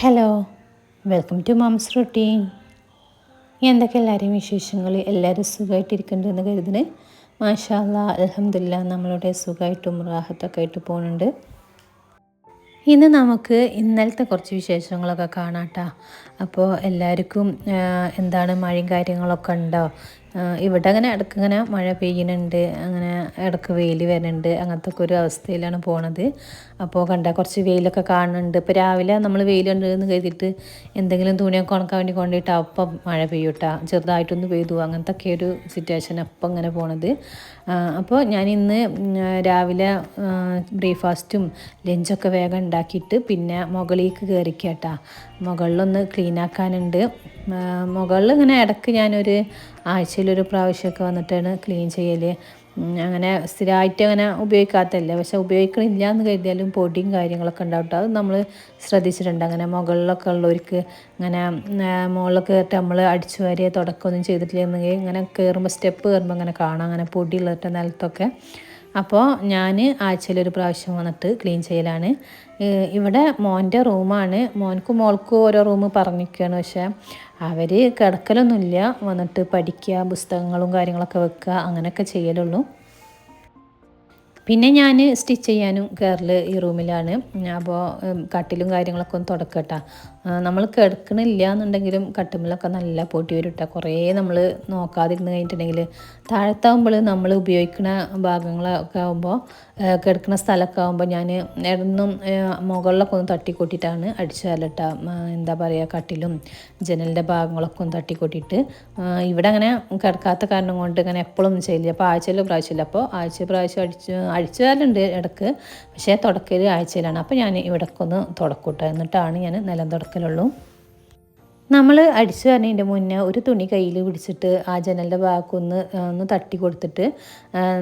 Hello welcome to mom's routine എന്തൊക്കെ എല്ലാവരെയും വിശേഷങ്ങൾ? എല്ലാവരും സുഖമായിട്ടിരിക്കുന്നുണ്ടെന്ന് കരുതുന്നത് മാഷാല്ല അലഹമില്ല നമ്മളുടെ സുഖമായിട്ടും റാഹത്തൊക്കെ ആയിട്ട് പോകുന്നുണ്ട് ഇന്ന് നമുക്ക് ഇന്നലത്തെ കുറച്ച് വിശേഷങ്ങളൊക്കെ കാണാട്ടോ അപ്പോൾ എല്ലാവർക്കും എന്താണ് മഴയും കാര്യങ്ങളൊക്കെ ഉണ്ടോ? ഇവിടെ അങ്ങനെ ഇടയ്ക്ക് ഇങ്ങനെ മഴ പെയ്യുന്നുണ്ട് അങ്ങനെ ഇടയ്ക്ക് വെയിൽ വരുന്നുണ്ട് അങ്ങനത്തെ ഒക്കെ ഒരു അവസ്ഥയിലാണ് പോണത്. അപ്പോൾ കണ്ട കുറച്ച് വെയിലൊക്കെ കാണുന്നുണ്ട്. ഇപ്പോൾ രാവിലെ നമ്മൾ വെയിൽ കണ്ടെന്ന് കരുതിയിട്ട് എന്തെങ്കിലും തുണിയൊക്കെ ഉണക്കാൻ വേണ്ടി കൊണ്ടിട്ട് അപ്പം മഴ പെയ്യൂട്ടാ ചെറുതായിട്ടൊന്ന് പെയ്തു അങ്ങനത്തെ ഒക്കെ ഒരു സിറ്റുവേഷൻ അപ്പം ഇങ്ങനെ പോണത്. അപ്പോൾ ഞാൻ ഇന്ന് രാവിലെ ബ്രേക്ക്ഫാസ്റ്റും ലഞ്ചൊക്കെ വേഗം ഉണ്ടാക്കിയിട്ട് പിന്നെ മുകളിലേക്ക് കയറിക്കാട്ടാ മുകളിലൊന്ന് ക്ലീൻ ആക്കാനുണ്ട് മുകളിൽ ഇങ്ങനെ ഇടയ്ക്ക് ഞാനൊരു ആഴ്ചയിലൊരു പ്രാവശ്യമൊക്കെ വന്നിട്ടാണ് ക്ലീൻ ചെയ്യൽ അങ്ങനെ സ്ഥിരമായിട്ട് അങ്ങനെ ഉപയോഗിക്കാത്തല്ലേ പക്ഷെ ഉപയോഗിക്കണില്ല എന്ന് കരുതിയാലും പൊടിയും കാര്യങ്ങളൊക്കെ ഉണ്ടാവും അത് നമ്മൾ ശ്രദ്ധിച്ചിട്ടുണ്ട്. അങ്ങനെ മുകളിലൊക്കെ ഉള്ളവർക്ക് ഇങ്ങനെ മുകളിലൊക്കെ കയറിയിട്ട് നമ്മൾ അടിച്ചു വാരിയ തുടക്കമൊന്നും ചെയ്തിട്ടില്ലെങ്കിൽ ഇങ്ങനെ കയറുമ്പോൾ സ്റ്റെപ്പ് കയറുമ്പോൾ അങ്ങനെ കാണാം. അങ്ങനെ പൊടി ഉള്ളിട്ട നിലത്തൊക്കെ. അപ്പോൾ ഞാൻ ആഴ്ചയിലൊരു പ്രാവശ്യം വന്നിട്ട് ക്ലീൻ ചെയ്യലാണ്. ഇവിടെ മോന്റെ റൂമാണ്. മോൻക്കും മോൾക്കും ഓരോ റൂം പറഞ്ഞിരിക്കുകയാണ് പക്ഷേ അവർ കിടക്കലൊന്നുമില്ല. വന്നിട്ട് പഠിക്കുക പുസ്തകങ്ങളും കാര്യങ്ങളൊക്കെ വെക്കുക അങ്ങനെയൊക്കെ ചെയ്യലുള്ളൂ. പിന്നെ ഞാൻ സ്റ്റിച്ച് ചെയ്യാനും കയറൽ ഈ റൂമിലാണ്. അപ്പോൾ കട്ടിലും കാര്യങ്ങളൊക്കെ ഒന്ന് തുടക്കട്ടാ. നമ്മൾ കിടക്കണില്ല എന്നുണ്ടെങ്കിലും കട്ടുമ്പിലൊക്കെ നല്ല പൊട്ടി വരും കേട്ടോ കുറേ നമ്മൾ നോക്കാതിരുന്ന് കഴിഞ്ഞിട്ടുണ്ടെങ്കിൽ താഴത്താവുമ്പോൾ നമ്മൾ ഉപയോഗിക്കുന്ന ഭാഗങ്ങളൊക്കെ ആകുമ്പോൾ കിടക്കുന്ന സ്ഥലമൊക്കെ ആകുമ്പോൾ ഞാൻ ഇടന്നും മുകളിലൊക്കെ ഒന്ന് തട്ടിക്കൂട്ടിയിട്ടാണ് അടിച്ചു തരലിട്ട എന്താ പറയുക കട്ടിലും ജനലിന്റെ ഭാഗങ്ങളൊക്കെ ഒന്ന് തട്ടിക്കൂട്ടിയിട്ട്. ഇവിടെ അങ്ങനെ കിടക്കാത്ത കാരണം കൊണ്ട് ഇങ്ങനെ എപ്പോഴും ചെയ്യില്ല അപ്പോൾ ആഴ്ചയിൽ പ്രാവശ്യമില്ല അപ്പോൾ ആഴ്ച പ്രാവശ്യം അടിച്ച് അഴിച്ചു തരലുണ്ട് ഇടയ്ക്ക് പക്ഷേ തുടക്കൽ ആഴ്ചയിലാണ്. അപ്പോൾ ഞാൻ ഇവിടക്കൊന്ന് തുടക്കൂട്ടെ. എന്നിട്ടാണ് ഞാൻ നിലം തുടക്കലുള്ളൂ. നമ്മൾ അടിച്ചു പറഞ്ഞതിന്റെ മുന്നേ ഒരു തുണി കയ്യിൽ പിടിച്ചിട്ട് ആ ജനലിന്റെ ഭാഗമൊന്ന് ഒന്ന് തട്ടി കൊടുത്തിട്ട്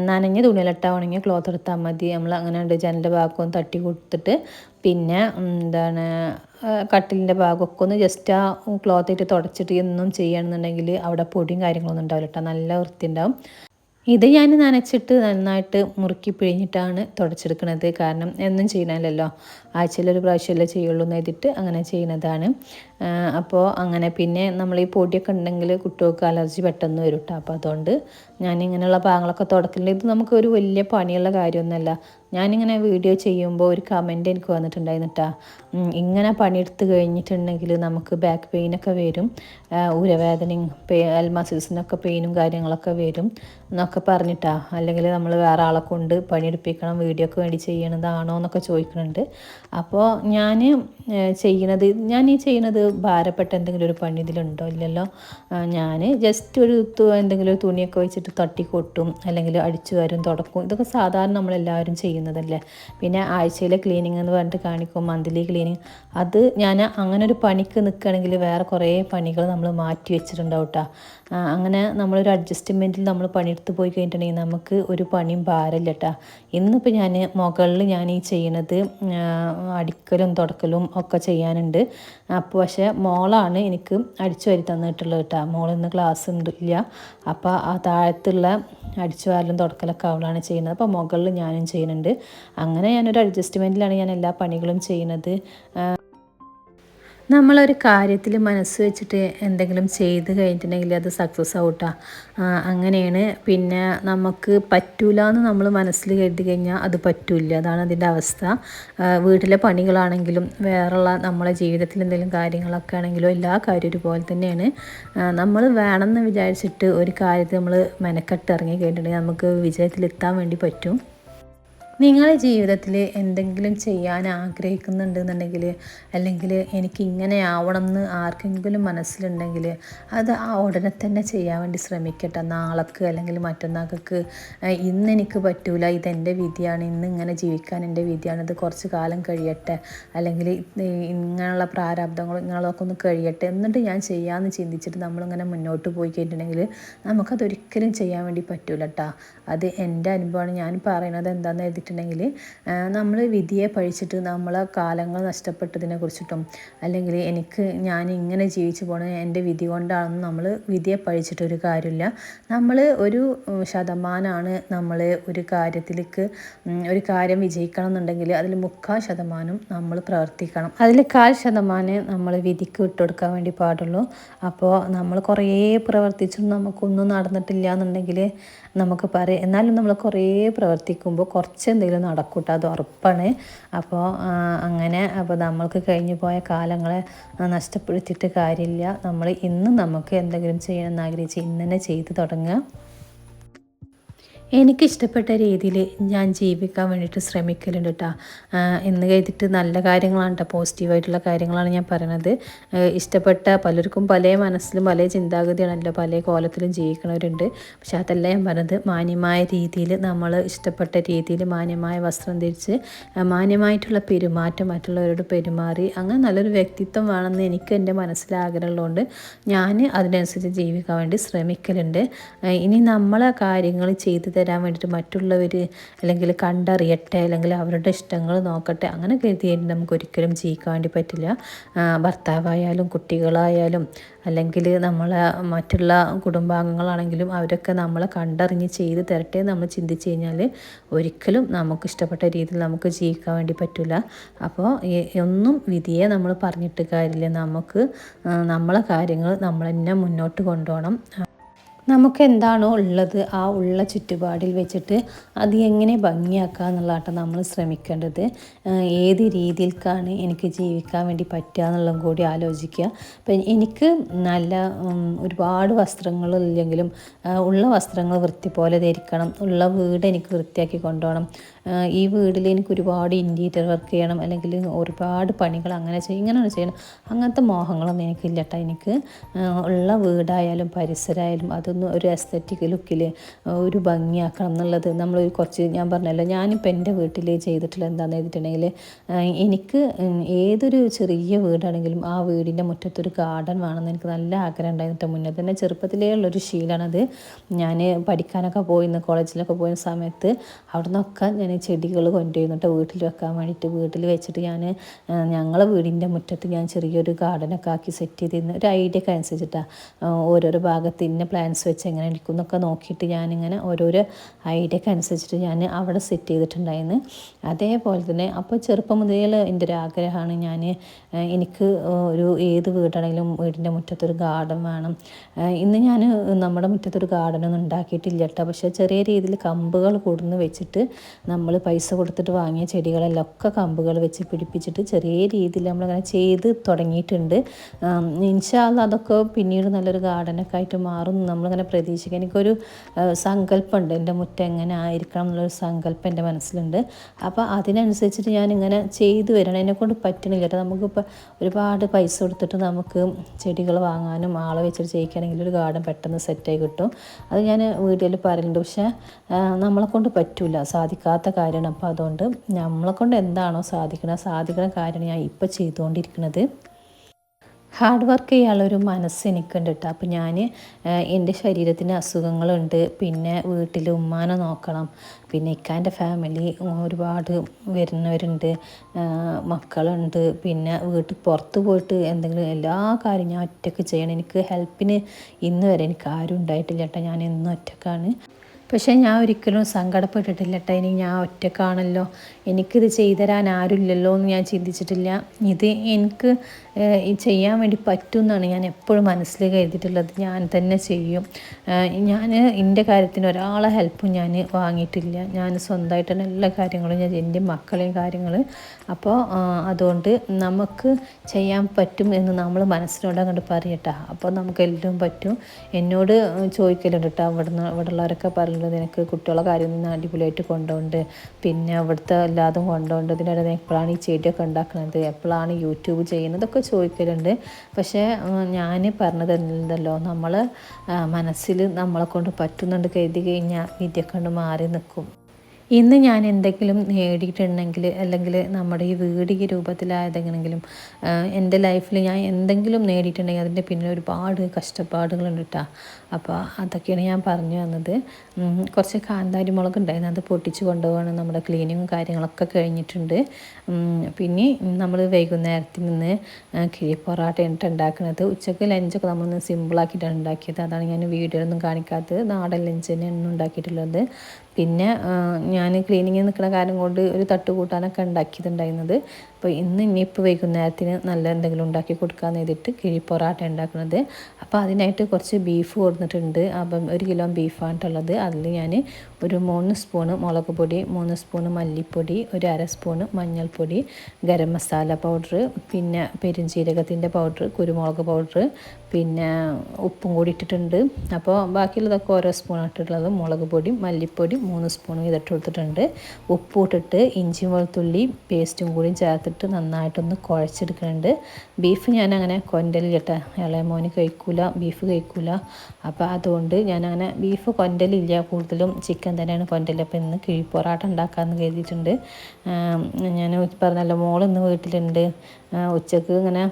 നനഞ്ഞ തുണിയിലിട്ടാൽ ഉണങ്ങിയ ക്ലോത്ത് എടുത്താൽ മതി. നമ്മൾ അങ്ങനെ ഉണ്ട്. ജനലിന്റെ ഒന്ന് തട്ടി കൊടുത്തിട്ട് പിന്നെ എന്താണ് കട്ടിലിന്റെ ഭാഗമൊക്കെ ഒന്ന് ജസ്റ്റ് ആ ക്ലോത്ത് ഇട്ട് തുടച്ചിട്ട് എന്നും ചെയ്യുകയാണെന്നുണ്ടെങ്കിൽ അവിടെ പൊടിയും കാര്യങ്ങളൊന്നും ഉണ്ടാവില്ല കേട്ടോ. നല്ല വൃത്തി ഉണ്ടാവും ഇത് ഞാൻ നനച്ചിട്ട് നന്നായിട്ട് മുറുക്കി പിഴിഞ്ഞിട്ടാണ് തുടച്ചെടുക്കുന്നത് കാരണം എന്നും ചെയ്യണമല്ലോ. ആഴ്ചയിലൊരു പ്രാവശ്യമല്ലേ ചെയ്യുള്ളൂ എന്ന് എഴുതിയിട്ട് അങ്ങനെ ചെയ്യുന്നതാണ്. അപ്പോൾ അങ്ങനെ പിന്നെ നമ്മൾ ഈ പൊടിയൊക്കെ ഉണ്ടെങ്കിൽ കുട്ടികൾക്ക് അലർജി പെട്ടെന്ന് വരും കേട്ടോ അപ്പോൾ അതുകൊണ്ട് ഞാൻ ഇങ്ങനെയുള്ള ഭാഗങ്ങളൊക്കെ തുടക്കുന്നുണ്ട് ഇത് നമുക്ക് ഒരു വലിയ പണിയുള്ള കാര്യമൊന്നുമല്ല. ഞാനിങ്ങനെ വീഡിയോ ചെയ്യുമ്പോൾ ഒരു കമന്റ് എനിക്ക് വന്നിട്ടുണ്ടായിരുന്നിട്ടാ. ഇങ്ങനെ പണിയെടുത്ത് കഴിഞ്ഞിട്ടുണ്ടെങ്കിൽ നമുക്ക് ബാക്ക് പെയിനൊക്കെ വരും. ഉരവേദനയും പേ അൽമാസിസിനൊക്കെ പെയിനും കാര്യങ്ങളൊക്കെ വരും എന്നൊക്കെ പറഞ്ഞിട്ടാ. അല്ലെങ്കിൽ നമ്മൾ വേറെ ആളെ കൊണ്ട് പണിയെടുപ്പിക്കണം വീഡിയോക്ക് വേണ്ടി ചെയ്യണതാണോ എന്നൊക്കെ ചോദിക്കുന്നുണ്ട് അപ്പോൾ ഞാൻ ചെയ്യണത് ഞാൻ ഈ ചെയ്യണത് ഭാരപ്പെട്ട എന്തെങ്കിലും ഒരു പണി ഇതിലുണ്ടോ? ഇല്ലല്ലോ. ഞാൻ ജസ്റ്റ് ഒരു എന്തെങ്കിലും തുണിയൊക്കെ വെച്ചിട്ട് തട്ടി കൊട്ടും അല്ലെങ്കിൽ അടിച്ചു വരും തുടക്കും. ഇതൊക്കെ സാധാരണ നമ്മളെല്ലാവരും ചെയ്യുന്നതല്ലേ? പിന്നെ ആഴ്ചയിലെ ക്ലീനിങ് എന്ന് പറഞ്ഞിട്ട് കാണിക്കും മന്ത്ലി ക്ലീനിങ് അത് ഞാൻ അങ്ങനെ ഒരു പണിക്ക് നിൽക്കുകയാണെങ്കിൽ വേറെ കുറേ പണികൾ നമ്മൾ മാറ്റി വെച്ചിട്ടുണ്ടാവും കേട്ടോ അങ്ങനെ നമ്മളൊരു അഡ്ജസ്റ്റ്മെന്റിൽ നമ്മൾ പണിയെടുത്ത് പോയി കഴിഞ്ഞിട്ടുണ്ടെങ്കിൽ നമുക്ക് ഒരു പണിയും ഭാരമില്ല കേട്ടോ ഇന്നിപ്പോൾ ഞാൻ മുകളിൽ ഞാൻ ഈ ചെയ്യണത് അടിക്കലും തുടക്കലും ഒക്കെ ചെയ്യാനുണ്ട്. അപ്പോൾ പക്ഷേ മോളാണ് എനിക്ക് അടിച്ചു വരി തന്നിട്ടുള്ളത് കേട്ടോ മോളിന്ന് ക്ലാസ് ഇല്ല. അപ്പോൾ ആ താഴത്തുള്ള അടിച്ചു വാരലും തുടക്കലൊക്കെ അവളാണ് ചെയ്യുന്നത്. അപ്പോൾ മുകളിൽ ഞാനും ചെയ്യുന്നുണ്ട്. അങ്ങനെ ഞാനൊരു അഡ്ജസ്റ്റ്മെന്റിലാണ് ഞാൻ എല്ലാ പണികളും ചെയ്യുന്നത്. നമ്മളൊരു കാര്യത്തിൽ മനസ്സ് വെച്ചിട്ട് എന്തെങ്കിലും ചെയ്ത് കഴിഞ്ഞിട്ടുണ്ടെങ്കിൽ അത് സക്സസ് ആവട്ടാ. അങ്ങനെയാണ്. പിന്നെ നമുക്ക് പറ്റൂല എന്ന് നമ്മൾ മനസ്സിൽ കരുതി കഴിഞ്ഞാൽ അത് പറ്റൂല അതാണ് അതിന്റെ അവസ്ഥ. വീട്ടിലെ പണികളാണെങ്കിലും വേറെയുള്ള നമ്മളെ ജീവിതത്തിൽ എന്തെങ്കിലും കാര്യങ്ങളൊക്കെ ആണെങ്കിലും എല്ലാ കാര്യവും ഒരുപോലെ തന്നെയാണ്. നമ്മൾ വേണമെന്ന് വിചാരിച്ചിട്ട് ഒരു കാര്യത്തിൽ നമ്മൾ മെനക്കെട്ട് ഇറങ്ങി കഴിഞ്ഞിട്ടുണ്ടെങ്കിൽ നമുക്ക് വിജയത്തിലെത്താൻ വേണ്ടി പറ്റും. നിങ്ങളുടെ ജീവിതത്തിൽ എന്തെങ്കിലും ചെയ്യാൻ ആഗ്രഹിക്കുന്നുണ്ടെന്നുണ്ടെങ്കിൽ അല്ലെങ്കിൽ എനിക്ക് ഇങ്ങനെ ആവണം എന്ന് ആർക്കെങ്കിലും മനസ്സിലുണ്ടെങ്കിൽ അത് ആ ഉടനെ തന്നെ ചെയ്യാൻ വേണ്ടി ശ്രമിക്കട്ടെ. നാളേക്ക് അല്ലെങ്കിൽ മറ്റന്നാൾക്ക് ഇന്ന് എനിക്ക് പറ്റൂല ഇതെന്റെ വിധിയാണ് ഇന്ന് ഇങ്ങനെ ജീവിക്കാൻ എന്റെ വിധിയാണ് ഇത് കുറച്ച് കാലം കഴിയട്ടെ അല്ലെങ്കിൽ ഇങ്ങനെയുള്ള പ്രാരാബ്ദങ്ങളും ഇങ്ങനെയുള്ളതൊക്കെ ഒന്ന് കഴിയട്ടെ എന്നിട്ട് ഞാൻ ചെയ്യാമെന്ന് ചിന്തിച്ചിട്ട് നമ്മളിങ്ങനെ മുന്നോട്ട് പോയി കഴിഞ്ഞിട്ടുണ്ടെങ്കിൽ നമുക്കതൊരിക്കലും ചെയ്യാൻ വേണ്ടി പറ്റൂല കേട്ടോ അത് എന്റെ അനുഭവമാണ്. ഞാൻ പറയുന്നത് എന്താണെന്ന് എഴുതിയിട്ടുണ്ടെങ്കിൽ നമ്മൾ വിധിയെ പഴിച്ചിട്ട് നമ്മളെ കാലങ്ങൾ നഷ്ടപ്പെട്ടതിനെ കുറിച്ചിട്ടും അല്ലെങ്കിൽ എനിക്ക് ഞാൻ ഇങ്ങനെ ജീവിച്ചു പോകണത് എന്റെ വിധി കൊണ്ടാണെന്ന് നമ്മൾ വിധിയെ പഴിച്ചിട്ട് ഒരു കാര്യമില്ല. നമ്മൾ ഒരു ശതമാനമാണ് നമ്മൾ ഒരു കാര്യത്തിലേക്ക് ഒരു കാര്യം വിജയിക്കണം എന്നുണ്ടെങ്കിൽ അതിൽ മുക്കാൽ ശതമാനം നമ്മൾ പ്രവർത്തിക്കണം. അതിൽ കാൽ ശതമാനം നമ്മൾ വിധിക്ക് വിട്ടുകൊടുക്കാൻ വേണ്ടി പാടുള്ളൂ. അപ്പോൾ നമ്മൾ കുറേ പ്രവർത്തിച്ചും നമുക്കൊന്നും നടന്നിട്ടില്ല എന്നുണ്ടെങ്കിൽ നമുക്ക് പറയാം എന്നാലും നമ്മൾ കുറേ പ്രവർത്തിക്കുമ്പോൾ കുറച്ച് എന്തെങ്കിലും നടക്കൂട്ടോ അത് ഉറപ്പാണ്. അപ്പോൾ അങ്ങനെ അപ്പോൾ നമ്മൾക്ക് കഴിഞ്ഞു പോയ കാലങ്ങളെ നഷ്ടപ്പെടുത്തിയിട്ട് കാര്യമില്ല. നമ്മൾ ഇന്ന് നമുക്ക് എന്തെങ്കിലും ചെയ്യണമെന്ന് ആഗ്രഹിച്ച് ഇന്ന് തന്നെ ചെയ്തു തുടങ്ങുക എനിക്കിഷ്ടപ്പെട്ട രീതിയിൽ ഞാൻ ജീവിക്കാൻ വേണ്ടിയിട്ട് ശ്രമിക്കലുണ്ട് കേട്ടോ എന്ന് കരുതിയിട്ട് നല്ല കാര്യങ്ങളാണ് കേട്ടോ പോസിറ്റീവായിട്ടുള്ള കാര്യങ്ങളാണ് ഞാൻ പറയണത്. ഇഷ്ടപ്പെട്ട പലർക്കും പല മനസ്സിലും പല ചിന്താഗതിയാണല്ലോ പല കോലത്തിലും ജീവിക്കണവരുണ്ട്. പക്ഷെ അതല്ല ഞാൻ പറഞ്ഞത് മാന്യമായ രീതിയിൽ നമ്മൾ ഇഷ്ടപ്പെട്ട രീതിയിൽ മാന്യമായ വസ്ത്രം ധരിച്ച് മാന്യമായിട്ടുള്ള പെരുമാറ്റം മറ്റുള്ളവരോട് പെരുമാറി അങ്ങനെ നല്ലൊരു വ്യക്തിത്വം വേണമെന്ന് എനിക്ക് എന്റെ മനസ്സിലാഗ്രഹമുള്ളതുകൊണ്ട് ഞാൻ അതിനനുസരിച്ച് ജീവിക്കാൻ വേണ്ടി ശ്രമിക്കലുണ്ട്. ഇനി നമ്മളെ കാര്യങ്ങൾ ചെയ്ത് തരാൻ വേണ്ടിയിട്ട് മറ്റുള്ളവർ അല്ലെങ്കിൽ കണ്ടറിയട്ടെ അല്ലെങ്കിൽ അവരുടെ ഇഷ്ടങ്ങൾ നോക്കട്ടെ അങ്ങനെ കരുതിയിട്ട് നമുക്ക് ഒരിക്കലും ജീവിക്കാൻ വേണ്ടി പറ്റില്ല. ഭർത്താവായാലും കുട്ടികളായാലും അല്ലെങ്കിൽ നമ്മളെ മറ്റുള്ള കുടുംബാംഗങ്ങളാണെങ്കിലും അവരൊക്കെ നമ്മളെ കണ്ടറിഞ്ഞ് ചെയ്ത് തരട്ടെ നമ്മൾ ചിന്തിച്ച് കഴിഞ്ഞാൽ ഒരിക്കലും നമുക്ക് ഇഷ്ടപ്പെട്ട രീതിയിൽ നമുക്ക് ജീവിക്കാൻ വേണ്ടി പറ്റില്ല അപ്പോൾ ഒന്നും വിധിയെ നമ്മൾ പറഞ്ഞിട്ട് കാര്യമില്ല. നമുക്ക് നമ്മളെ കാര്യങ്ങൾ നമ്മൾ തന്നെ മുന്നോട്ട് കൊണ്ടുപോകണം. നമുക്ക് എന്താണോ ഉള്ളത് ആ ഉള്ള ചുറ്റുപാടിൽ വെച്ചിട്ട് അത് എങ്ങനെ ഭംഗിയാക്കുക എന്നുള്ളതാണ് നമ്മൾ ശ്രമിക്കേണ്ടത്. ഏത് രീതിയിൽക്കാണ് എനിക്ക് ജീവിക്കാൻ വേണ്ടി പറ്റുക എന്നുള്ളതും കൂടി ആലോചിക്കുക. അപ്പം എനിക്ക് നല്ല ഒരുപാട് വസ്ത്രങ്ങളില്ലെങ്കിലും ഉള്ള വസ്ത്രങ്ങൾ വൃത്തി പോലെ ധരിക്കണം. ഉള്ള വീട് എനിക്ക് വൃത്തിയാക്കി കൊണ്ടുപോകണം. ഈ വീട്ടിൽ എനിക്ക് ഒരുപാട് ഇന്റീരിയർ വർക്ക് ചെയ്യണം അല്ലെങ്കിൽ ഒരുപാട് പണികൾ അങ്ങനെ ചെയ്യും ഇങ്ങനെയാണ് ചെയ്യണം അങ്ങനത്തെ മോഹങ്ങളൊന്നും എനിക്കില്ല കേട്ടോ എനിക്ക് ഉള്ള വീടായാലും പരിസരമായാലും അതൊന്നും ഒരു എസ്തറ്റിക് ലുക്കിൽ ഒരു ഭംഗിയാക്കണം എന്നുള്ളത് നമ്മൾ കുറച്ച് ഞാൻ പറഞ്ഞല്ലോ. ഞാനിപ്പോൾ എന്റെ വീട്ടിൽ ചെയ്തിട്ടുള്ള എന്താണെന്ന് ചോദിച്ചിട്ടുണ്ടെങ്കിൽ എനിക്ക് ഏതൊരു ചെറിയ വീടാണെങ്കിലും ആ വീടിന്റെ മുറ്റത്തൊരു ഗാർഡൻ വേണമെന്ന് എനിക്ക് നല്ല ആഗ്രഹം ഉണ്ടായിരുന്നു മുന്നേ. തന്നെ ചെറുപ്പത്തിലേ ഉള്ളൊരു ശീലമാണത് ഞാൻ പഠിക്കാനൊക്കെ പോയിന്ന് കോളേജിലൊക്കെ പോയ സമയത്ത് അവിടെ നിന്നൊക്കെ ഞാൻ ചെടികൾ കൊണ്ടുവന്നിട്ട് വീട്ടിൽ വെക്കാൻ വേണ്ടിയിട്ട് വീട്ടിൽ വെച്ചിട്ട് ഞാൻ ഞങ്ങളെ വീടിന്റെ മുറ്റത്ത് ഞാൻ ചെറിയൊരു ഗാർഡനൊക്കെ ആക്കി സെറ്റ് ചെയ്തിരുന്നു. ഒരു ഐഡിയ ഒക്കെ അനുസരിച്ചിട്ടാണ് ഓരോരോ ഭാഗത്ത് ഇന്ന പ്ലാന്റ്സ് വെച്ച് എങ്ങനെ ഇരിക്കും എന്നൊക്കെ നോക്കിയിട്ട് ഞാനിങ്ങനെ ഓരോരോ ഐഡിയ ഒക്കെ അനുസരിച്ചിട്ട് ഞാൻ അവിടെ സെറ്റ് ചെയ്തിട്ടുണ്ടായിരുന്നു. അതേപോലെ തന്നെ അപ്പോൾ ചെറുപ്പം മുതലേ എന്റെ ഒരു ആഗ്രഹമാണ് ഞാൻ എനിക്ക് ഒരു ഏത് വീടാണെങ്കിലും വീടിന്റെ മുറ്റത്തൊരു ഗാർഡൻ വേണം. ഇന്ന് ഞാൻ നമ്മുടെ മുറ്റത്തൊരു ഗാർഡനൊന്നും ഉണ്ടാക്കിയിട്ടില്ല കേട്ടോ. പക്ഷേ ചെറിയ രീതിയിൽ കമ്പുകൾ കൊടുന്ന് വെച്ചിട്ട് നമ്മൾ പൈസ കൊടുത്തിട്ട് വാങ്ങിയ ചെടികളെല്ലാം ഒക്കെ കമ്പുകൾ വെച്ച് പിടിപ്പിച്ചിട്ട് ചെറിയ രീതിയിൽ നമ്മളിങ്ങനെ ചെയ്ത് തുടങ്ങിയിട്ടുണ്ട്. ഇൻഷാല്ല അതൊക്കെ പിന്നീട് നല്ലൊരു ഗാർഡനൊക്കെ ആയിട്ട് മാറും നമ്മളിങ്ങനെ പ്രതീക്ഷിക്കുക എനിക്കൊരു സങ്കല്പമുണ്ട്. എന്റെ മുറ്റം എങ്ങനെ ആയിരിക്കണം എന്നുള്ളൊരു സങ്കല്പം എന്റെ മനസ്സിലുണ്ട്. അപ്പോൾ അതിനനുസരിച്ചിട്ട് ഞാനിങ്ങനെ ചെയ്തു വരണം. എന്നെക്കൊണ്ട് പറ്റണില്ല. കേട്ടോ നമുക്കിപ്പോൾ ഒരുപാട് പൈസ കൊടുത്തിട്ട് നമുക്ക് ചെടികൾ വാങ്ങാനും ആളെ വെച്ചിട്ട് ചെയ്യിക്കുകയാണെങ്കിൽ ഒരു ഗാർഡൻ പെട്ടെന്ന് സെറ്റായി കിട്ടും. അത് ഞാൻ വീഡിയോയിൽ പറയുന്നുണ്ട് പക്ഷേ നമ്മളെ കൊണ്ട് പറ്റില്ല സാധിക്കാത്ത കാര്യമാണ്. അപ്പോൾ അതുകൊണ്ട് നമ്മളെ കൊണ്ട് എന്താണോ സാധിക്കണം സാധിക്കുന്ന കാര്യം ഞാൻ ഇപ്പോൾ ചെയ്തുകൊണ്ടിരിക്കുന്നത്. ഹാർഡ് വർക്ക് ചെയ്യാനുള്ളൊരു മനസ്സ് എനിക്കുണ്ട് കേട്ടോ അപ്പോൾ ഞാൻ എന്റെ ശരീരത്തിന് അസുഖങ്ങളുണ്ട്. പിന്നെ വീട്ടിൽ ഉമ്മാനെ നോക്കണം. പിന്നെ ഇക്കാന്റെ ഫാമിലി ഒരുപാട് വരുന്നവരുണ്ട്. മക്കളുണ്ട്. പിന്നെ വീട്ടിൽ പുറത്ത് പോയിട്ട് എന്തെങ്കിലും എല്ലാ കാര്യം ഞാൻ ഒറ്റയ്ക്ക് ചെയ്യണം. എനിക്ക് ഹെൽപ്പിന് ഇന്ന് വരെ എനിക്ക് ആരും ഉണ്ടായിട്ടില്ല കേട്ടോ ഞാൻ എന്നും ഒറ്റക്കാണ്. പക്ഷേ ഞാൻ ഒരിക്കലും സങ്കടപ്പെട്ടിട്ടില്ല. കേട്ടോ ഇനി ഞാൻ ഒറ്റക്കാണല്ലോ. എനിക്കിത് ചെയ്തു തരാൻ ആരുമില്ലല്ലോ എന്ന് ഞാൻ ചിന്തിച്ചിട്ടില്ല. ഇത് എനിക്ക് ചെയ്യാൻ വേണ്ടി പറ്റും എന്നാണ് ഞാൻ എപ്പോഴും മനസ്സിൽ കരുതിയിട്ടുള്ളത് ഞാൻ തന്നെ ചെയ്യും. ഞാൻ എന്റെ കാര്യത്തിന് ഒരാളെ ഹെൽപ്പും ഞാൻ വാങ്ങിയിട്ടില്ല. ഞാൻ സ്വന്തമായിട്ട് തന്നെ എല്ലാ കാര്യങ്ങളും ഞാൻ എന്റെ മക്കളെയും കാര്യങ്ങൾ അപ്പോൾ അതുകൊണ്ട് നമുക്ക് ചെയ്യാൻ പറ്റും എന്ന് നമ്മൾ മനസ്സിനോട് അങ്ങോട്ട് പറയട്ടെ. അപ്പോൾ നമുക്ക് എല്ലാം പറ്റും. എന്നോട് ചോദിക്കലുണ്ട് കേട്ടോ ഇവിടുന്ന് ഇവിടെ ഉള്ളവരൊക്കെ പറയുന്നത് നിനക്ക് കുട്ടികളെ കാര്യം നിന്ന് അടിപൊളിയായിട്ട് കൊണ്ടുപോകുന്നുണ്ട് പിന്നെ അവിടുത്തെ എല്ലാതും കൊണ്ടുപോകുന്നുണ്ട് ഇതിനിടെ എപ്പോഴാണ് ഈ ചെടിയൊക്കെ ഉണ്ടാക്കുന്നത് എപ്പോഴാണ് യൂട്യൂബ് ചെയ്യുന്നതൊക്കെ ചോദിക്കലുണ്ട്. പക്ഷേ ഞാൻ പറഞ്ഞത് എന്തല്ലോ നമ്മൾ മനസ്സിൽ നമ്മളെ കൊണ്ട് പറ്റുന്നുണ്ട് കരുതി കഴിഞ്ഞാൽ വിദ്യ കൊണ്ട് മാറി നിൽക്കും ഇന്ന് ഞാൻ എന്തെങ്കിലും നേടിയിട്ടുണ്ടെങ്കിൽ അല്ലെങ്കിൽ നമ്മുടെ ഈ വീട് ഈ രൂപത്തിലായതെങ്കിലും എന്റെ ലൈഫിൽ ഞാൻ എന്തെങ്കിലും നേടിയിട്ടുണ്ടെങ്കിൽ അതിന്റെ പിന്നിൽ ഒരുപാട് കഷ്ടപ്പാടുകളുണ്ട് കേട്ടോ അപ്പോൾ അതൊക്കെയാണ് ഞാൻ പറഞ്ഞു വന്നത് കുറച്ച് കാന്താരി മുളക് ഉണ്ടായിരുന്നു. അത് പൊട്ടിച്ച് കൊണ്ടുപോകണം. നമ്മുടെ ക്ലീനിങ്ങും കാര്യങ്ങളൊക്കെ കഴിഞ്ഞിട്ടുണ്ട്. പിന്നെ നമ്മൾ വൈകുന്നേരത്തിൽ നിന്ന് കിഴി പൊറാട്ട ഉണ്ടാക്കുന്നത്. ഉച്ചയ്ക്ക് ലഞ്ചൊക്കെ നമ്മളൊന്ന് സിമ്പിളാക്കിയിട്ടാണ് ഉണ്ടാക്കിയത്. അതാണ് ഞാൻ വീഡിയോ ഒന്നും കാണിക്കാത്തത്. നാടൻ ലഞ്ച് തന്നെയാണ് ഉണ്ടാക്കിയിട്ടുള്ളത്. പിന്നെ ഞാൻ ക്ലീനിങ്ങിൽ നിൽക്കുന്ന കാര്യം കൊണ്ട് ഒരു തട്ടുകൂട്ടാനൊക്കെ ഉണ്ടാക്കിയിട്ടുണ്ടായിരുന്നത്. അപ്പോൾ ഇന്ന് ഇനിയിപ്പോൾ വൈകുന്നേരത്തിന് നല്ല എന്തെങ്കിലും ഉണ്ടാക്കി കൊടുക്കാമെന്ന് ചെയ്തിട്ട് കിഴി പൊറാട്ട ഉണ്ടാക്കുന്നത്. അപ്പോൾ അതിനായിട്ട് കുറച്ച് ബീഫ് കൊടുത്തിട്ടുണ്ട്. അപ്പം ഒരു കിലോ ബീഫാണിട്ടുള്ളത് അതിൽ ഞാൻ ഒരു മൂന്ന് സ്പൂണ് മുളക് പൊടി മൂന്ന് സ്പൂണ് മല്ലിപ്പൊടി ഒരു അര സ്പൂണ് മഞ്ഞൾപ്പൊടി ഗരം മസാല പൗഡർ പിന്നെ പെരുംജീരകത്തിന്റെ പൗഡർ കുരുമുളക് പൗഡർ പിന്നെ ഉപ്പും കൂടി ഇട്ടിട്ടുണ്ട്. അപ്പോൾ ബാക്കിയുള്ളതൊക്കെ ഓരോ സ്പൂൺ ഇട്ടിട്ടുള്ളത്. മുളക് പൊടി മല്ലിപ്പൊടി മൂന്ന് സ്പൂൺ ഇതിട്ട് കൊടുത്തിട്ടുണ്ട്. ഉപ്പ് ഇട്ടിട്ട് ഇഞ്ചി വെളുത്തുള്ളി പേസ്റ്റും കൂടി ചേർത്തിട്ട് നന്നായിട്ടൊന്ന് കുഴച്ചെടുക്കുന്നുണ്ട് ബീഫ് ഞാൻ അങ്ങനെ കേട്ടോ ഇളയ മോന് കഴിക്കൂല ബീഫ് കഴിക്കൂല. അപ്പോൾ അതുകൊണ്ട് ഞാനങ്ങനെ ബീഫ് കൊണ്ടലില്ല. കൂടുതലും ചിക്കൻ തന്നെയാണ് കൊണ്ടൽ അപ്പോൾ ഇന്ന് കിഴിപ്പൊറാട്ട ഉണ്ടാക്കാമെന്ന് കരുതിയിട്ടുണ്ട്. ഞാൻ പറഞ്ഞല്ല മോൾ ഇന്ന് വീട്ടിലുണ്ട്. ഉച്ചയ്ക്ക് ഇങ്ങനെ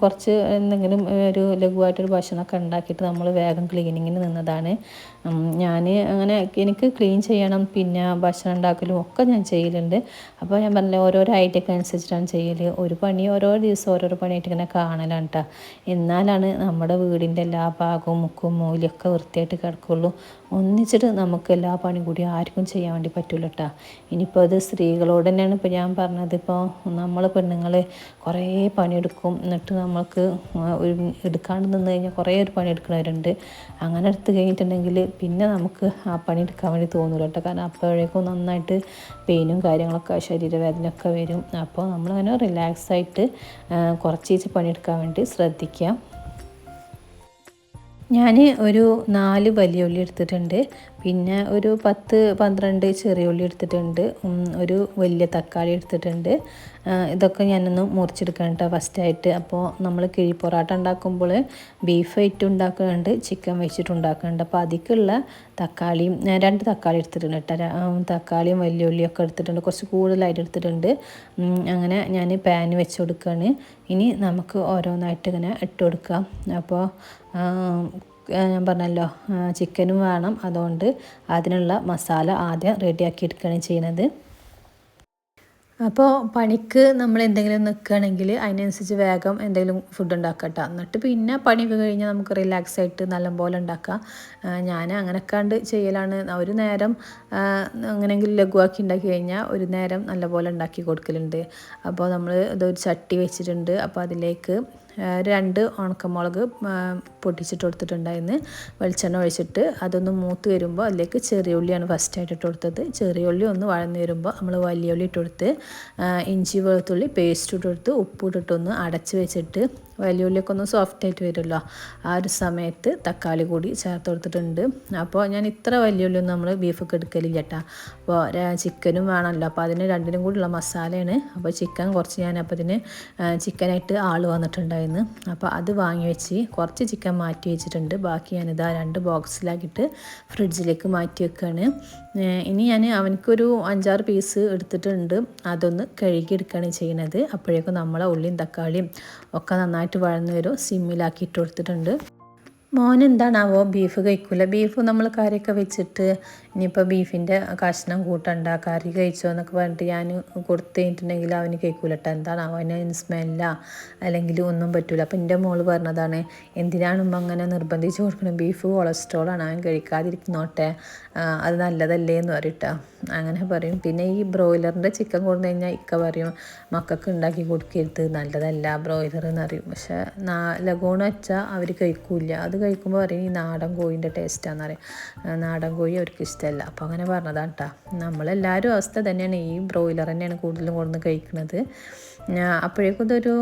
കുറച്ച് എന്തെങ്കിലും ഒരു ലഘുവായിട്ടൊരു ഭക്ഷണമൊക്കെ ഉണ്ടാക്കിയിട്ട് നമ്മൾ വേഗം ക്ലീനിങ്ങിന് നിന്നതാണ്. ഞാൻ അങ്ങനെ എനിക്ക് ക്ലീൻ ചെയ്യണം പിന്നെ ഭക്ഷണം ഉണ്ടാക്കലും ഒക്കെ ഞാൻ ചെയ്യലുണ്ട്. അപ്പോൾ ഞാൻ പറഞ്ഞില്ല ഓരോരോ ഐഡിയക്ക് അനുസരിച്ചിട്ടാണ് ചെയ്യൽ ഒരു പണി ഓരോ ദിവസം ഓരോരോ പണിയായിട്ട് ഇങ്ങനെ കാണലാണ് കേട്ടോ എന്നാലാണ് നമ്മുടെ വീടിന്റെ എല്ലാ ഭാഗവും മുക്കും മൂലൊക്കെ വൃത്തിയായിട്ട് കിടക്കുള്ളൂ. ഒന്നിച്ചിട്ട് നമുക്ക് എല്ലാ പണിയും കൂടി ആർക്കും ചെയ്യാൻ വേണ്ടി പറ്റില്ല കേട്ടോ ഇനിയിപ്പോൾ അത് സ്ത്രീകളോട് തന്നെയാണ് ഇപ്പോൾ ഞാൻ പറഞ്ഞത്. ഇപ്പോൾ നമ്മൾ പെണ്ണുങ്ങൾ കുറേ പണിയെടുക്കും. എന്നിട്ട് നമ്മൾക്ക് എടുക്കാണ്ട് നിന്ന് കഴിഞ്ഞാൽ കുറേ ഒരു പണിയെടുക്കുന്നവരുണ്ട്. അങ്ങനെ എടുത്ത് കഴിഞ്ഞിട്ടുണ്ടെങ്കിൽ പിന്നെ നമുക്ക് ആ പണി എടുക്കാൻ വേണ്ടി തോന്നില്ല കേട്ടോ. കാരണം അപ്പോഴേക്കും നന്നായിട്ട് പെയിനും കാര്യങ്ങളൊക്കെ ശരീരവേദനയൊക്കെ വരും. അപ്പോൾ നമ്മളങ്ങനെ റിലാക്സ് ആയിട്ട് കുറച്ച് പണിയെടുക്കാൻ വേണ്ടി ശ്രദ്ധിക്കാം. ഞാൻ ഒരു നാല് വലിയ ഉള്ളി എടുത്തിട്ടുണ്ട്. പിന്നെ ഒരു പത്ത് പന്ത്രണ്ട് ചെറിയ ഉള്ളി എടുത്തിട്ടുണ്ട്. ഒരു വലിയ തക്കാളി എടുത്തിട്ടുണ്ട്. ഇതൊക്കെ ഞാനൊന്ന് മുറിച്ചെടുക്കണം കേട്ടോ ഫസ്റ്റായിട്ട് അപ്പോൾ നമ്മൾ കിഴി പൊറാട്ട ഉണ്ടാക്കുമ്പോൾ ബീഫ് ഐറ്റം ഉണ്ടാക്കുന്നുണ്ട് ചിക്കൻ വെച്ചിട്ട് ഉണ്ടാക്കുന്നുണ്ട് അപ്പോൾ അതിക്കുള്ള തക്കാളിയും രണ്ട് തക്കാളി എടുത്തിട്ടുണ്ട് കേട്ടോ. തക്കാളിയും വലിയ ഉള്ളിയൊക്കെ എടുത്തിട്ടുണ്ട്. കുറച്ച് കൂടുതലായിട്ട് എടുത്തിട്ടുണ്ട്. അങ്ങനെ ഞാൻ പാൻ വെച്ച് കൊടുക്കുകയാണ് ഇനി നമുക്ക് ഓരോന്നായിട്ട് ഇങ്ങനെ ഇട്ട് കൊടുക്കാം. അപ്പോൾ ഞാൻ പറഞ്ഞല്ലോ ചിക്കനും വേണം. അതുകൊണ്ട് അതിനുള്ള മസാല ആദ്യം റെഡിയാക്കി എടുക്കുകയാണ് ചെയ്യുന്നത്. അപ്പോൾ പണിക്ക് നമ്മൾ എന്തെങ്കിലും നിൽക്കുകയാണെങ്കിൽ അതിനനുസരിച്ച് വേഗം എന്തെങ്കിലും ഫുഡ് ഉണ്ടാക്കട്ടെ എന്നിട്ട് പിന്നെ പണിയൊക്കെ കഴിഞ്ഞാൽ നമുക്ക് റിലാക്സ് ആയിട്ട് നല്ലപോലെ ഉണ്ടാക്കാം. ഞാൻ അങ്ങനെക്കാണ്ട് ചെയ്യലാണ്. ഒരു നേരം അങ്ങനെയെങ്കിലും ലഘുവാക്കി ഉണ്ടാക്കി കഴിഞ്ഞാൽ ഒരു നേരം നല്ലപോലെ ഉണ്ടാക്കി കൊടുക്കലുണ്ട്. അപ്പോൾ നമ്മൾ ഇതൊരു ചട്ടി വെച്ചിട്ടുണ്ട്. അപ്പോൾ അതിലേക്ക് രണ്ട് ഉണക്കമുളക് പൊട്ടിച്ചിട്ട് കൊടുത്തിട്ടുണ്ടായിരുന്നു. വെളിച്ചെണ്ണ ഒഴിച്ചിട്ട് അതൊന്ന് മൂത്ത് വരുമ്പോൾ അതിലേക്ക് ചെറിയ ഉള്ളിയാണ് ഫസ്റ്റായിട്ട് ഇട്ട് കൊടുത്തത്. ചെറിയ ഉള്ളി ഒന്ന് വഴന്ന് വരുമ്പോൾ നമ്മൾ വലിയ ഉള്ളി ഇട്ട് കൊടുത്ത് ഇഞ്ചി വെളുത്തുള്ളി പേസ്റ്റ് ഇട്ട് കൊടുത്ത് ഉപ്പ് ഇട്ടിട്ടൊന്ന് അടച്ച് വെച്ചിട്ട് വലിയ ഉള്ളിയൊക്കെ സോഫ്റ്റ് ആയിട്ട് വരുമല്ലോ. ആ ഒരു സമയത്ത് തക്കാളി കൂടി ചേർത്ത് കൊടുത്തിട്ടുണ്ട്. അപ്പോൾ ഞാൻ ഇത്ര വലിയ ഉള്ളിയൊന്നും നമ്മൾ ബീഫൊക്കെ എടുക്കലില്ല കേട്ടോ അപ്പോൾ ചിക്കനും വേണമല്ലോ. അപ്പോൾ അതിന് രണ്ടിനും കൂടിയുള്ള മസാലയാണ്. അപ്പോൾ ചിക്കൻ കുറച്ച് ഞാൻ അപ്പോൾ ഇതിന് ചിക്കനായിട്ട് ആൾ വന്നിട്ടുണ്ടായിരുന്നു. അപ്പോൾ അത് വാങ്ങി വെച്ച് കുറച്ച് ചിക്കൻ മാറ്റി വെച്ചിട്ടുണ്ട്. ബാക്കി ഞാനിതാ രണ്ട് ബോക്സിലാക്കിയിട്ട് ഫ്രിഡ്ജിലേക്ക് മാറ്റി വെക്കുകയാണ് ഇനി ഞാൻ അവനക്കൊരു അഞ്ചാറ് പീസ് എടുത്തിട്ടുണ്ട്. അതൊന്ന് കഴുകിയെടുക്കുകയാണ് ചെയ്യുന്നത് അപ്പോഴേക്കും നമ്മളെ ഉള്ളിയും തക്കാളിയും ഒക്കെ നന്നായിട്ട് വഴന്നു വരും. സിമ്മിലാക്കി ഇട്ട് കൊടുത്തിട്ടുണ്ട്. മോൻ എന്താണാവോ ബീഫ് കഴിക്കൂല. ബീഫ് നമ്മൾ കറിയൊക്കെ വെച്ചിട്ട് ഇനിയിപ്പോൾ ബീഫിന്റെ കഷ്ണം കൂട്ടണ്ട കറി കഴിച്ചോ എന്നൊക്കെ പറഞ്ഞിട്ട് ഞാൻ കൊടുത്തു കഴിഞ്ഞിട്ടുണ്ടെങ്കിൽ അവന് കഴിക്കൂല കേട്ടോ എന്താണാവോ അവന് സ്മെല്ല അല്ലെങ്കിൽ ഒന്നും പറ്റൂല. അപ്പം എന്റെ മോൾ പറഞ്ഞതാണ് എന്തിനാണ് അങ്ങനെ നിർബന്ധിച്ച് കൊടുക്കണം? ബീഫ് കൊളസ്ട്രോളാണ് അവൻ കഴിക്കാതിരിക്കുന്നോട്ടെ. അത് നല്ലതല്ലേ എന്ന് പറയട്ടോ അങ്ങനെ പറയും. പിന്നെ ഈ ബ്രോയിലറിന്റെ ചിക്കൻ കൊണ്ടു കഴിഞ്ഞാൽ ഇക്ക പറയും മക്കൾക്ക് ഉണ്ടാക്കി കൊടുക്കരുത് നല്ലതല്ല ബ്രോയിലർ എന്ന് പറയും. പക്ഷേ നാ ലഗോൺ വെച്ചാൽ അവർ കഴിക്കില്ല. അത് കഴിക്കുമ്പോൾ പറയും ഈ നാടൻ കോഴിന്റെ ടേസ്റ്റാന്ന് പറയും. നാടൻ കോഴി അവർക്ക് ഇഷ്ടമല്ല അപ്പോൾ അങ്ങനെ പറഞ്ഞതാണ് കേട്ടോ നമ്മളെല്ലാവരും അവസ്ഥ തന്നെയാണ്. ഈ ബ്രോയിലർ തന്നെയാണ് കൂടുതലും കൊണ്ടുവന്ന് കഴിക്കുന്നത് അപ്പോഴേക്കും ഇതൊരു